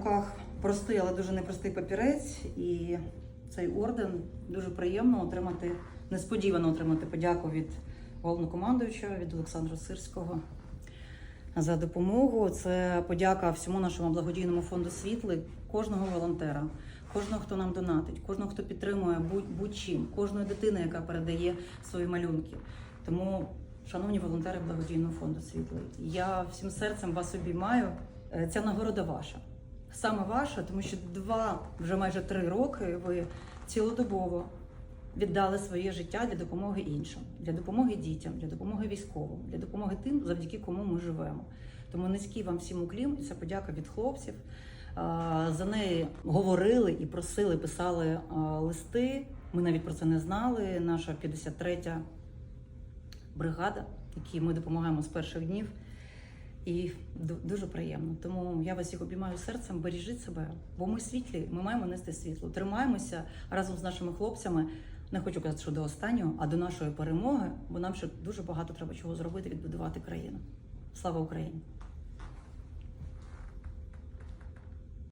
руках простий, але дуже непростий папірець, і цей орден дуже приємно отримати, несподівано отримати подяку від головнокомандуючого, від Олександра Сирського за допомогу. Це подяка всьому нашому благодійному фонду світли, кожного волонтера, кожного, хто нам донатить, кожного, хто підтримує будь- будь-чим, кожної дитини, яка передає свої малюнки. Тому, шановні волонтери благодійного фонду світлий, я всім серцем вас обіймаю. Е, Ця нагорода ваша. Саме ваша, тому що два, вже майже три роки ви цілодобово віддали своє життя для допомоги іншим, для допомоги дітям, для допомоги військовим, для допомоги тим, завдяки кому ми живемо. Тому низький вам всім уклін, це подяка від хлопців. За неї говорили і просили, писали листи. Ми навіть про це не знали. Наша 53-я бригада, якій ми допомагаємо з перших днів. І дуже приємно. Тому я вас всіх обіймаю серцем, бережіть себе, бо ми світлі, ми маємо нести світло. Тримаємося разом з нашими хлопцями. Не хочу казати, що до останнього, а до нашої перемоги, бо нам ще дуже багато треба чого зробити, відбудувати країну. Слава Україні!